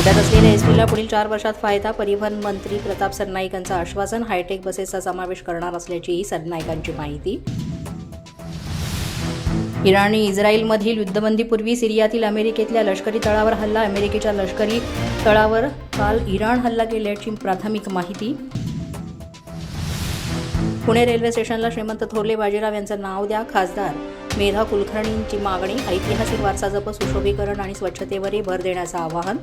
मेट्रोला पुढील चार वर्षात फायदा परिवहन मंत्री प्रताप सरनाईक यांचं आश्वासन हायटेक बसेसचा समावेश करणार असल्याचीही सरनाईकांची माहिती. इराण आणि इस्रायलमधील युद्धबंदीपूर्वी सिरियातील अमेरिकेतल्या लष्करी तळावर हल्ला अमेरिकेच्या लष्करी तळावर काल इराण हल्ला केल्याची प्राथमिक माहिती. पुणे रेल्वे स्टेशनला श्रीमंत थोरले बाजीराव यांचं नाव द्या खासदार मेधा कुलकर्णींची मागणी ऐतिहासिक वारसा जप सुशोभीकरण आणि स्वच्छतेवरही भर देण्याचं आवाहन.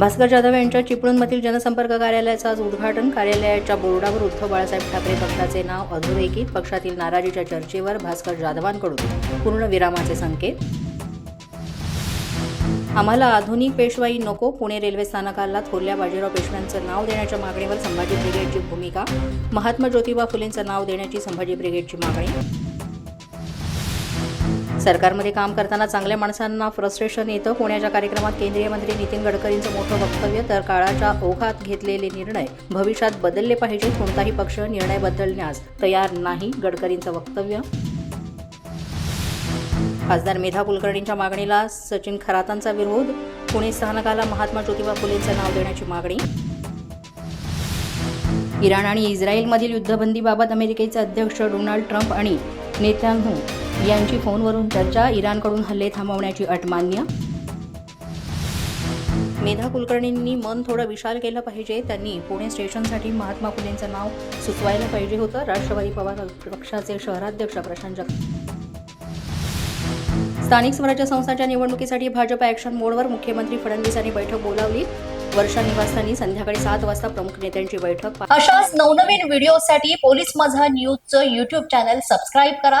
भास्कर जाधव यांच्या चिपळूणमधील जनसंपर्क कार्यालयाचं आज उद्घाटन. कार्यालयाच्या बोर्डावर उद्धव बाळासाहेब ठाकरे पक्षाचे नाव अधोरेखित पक्षातील नाराजीच्या चर्चेवर भास्कर जाधवांकडून पूर्ण विरामाचे संकेत. आम्हाला आधुनिक पेशवाई नको पुणे रेल्वे स्थानकाला थोरल्या बाजीराव पेशव्यांचं नाव देण्याच्या मागणीवर संभाजी ब्रिगेडची भूमिका महात्मा ज्योतिबा फुलेंचं नाव देण्याची संभाजी ब्रिगेडची मागणी. सरकारमध्ये काम करताना चांगल्या माणसांना फ्रस्ट्रेशन येतं. पुण्याच्या कार्यक्रमात केंद्रीय मंत्री नितीन गडकरींचं मोठं वक्तव्य तर काळाच्या ओघात घेतलेले निर्णय भविष्यात बदलले पाहिजेत कोणताही पक्ष निर्णय बदलण्यास तयार नाही गडकरींचं वक्तव्य. खासदार मेधा कुलकर्णींच्या मागणीला सचिन खरातांचा विरोध पुणे स्थानकाला महात्मा ज्योतिबा फुलेंचं नाव देण्याची मागणी. इराण आणि इस्रायलमधील युद्धबंदीबाबत अमेरिकेचे अध्यक्ष डोनाल्ड ट्रम्प आणि नेत्यांहू यांची फोनवरून चर्चा इराणकडून हल्ले थांबवण्याची अट मान्य. मेधा कुलकर्णींनी मन थोडं विशाल केलं पाहिजे. त्यांनी पुणे स्टेशनसाठी महात्मा फुलेंचं नाव सुचवायला पाहिजे होतं. राष्ट्रवादी पवार पक्षाचे शहराध्यक्ष प्रशांत जगताप. स्थानिक स्वराज्य संस्थांच्या निवडणुकीसाठी भाजप ॲक्शन मोडवर मुख्यमंत्री फडणवीसांनी बैठक बोलावली. वर्षा निवासस्थानी संध्याकाळी सात वाजता प्रमुख नेत्यांची बैठक अशाच नवनवीन व्हिडिओसाठी पोलीस माझा न्यूजचं युट्यूब चॅनल सबस्क्राईब करा.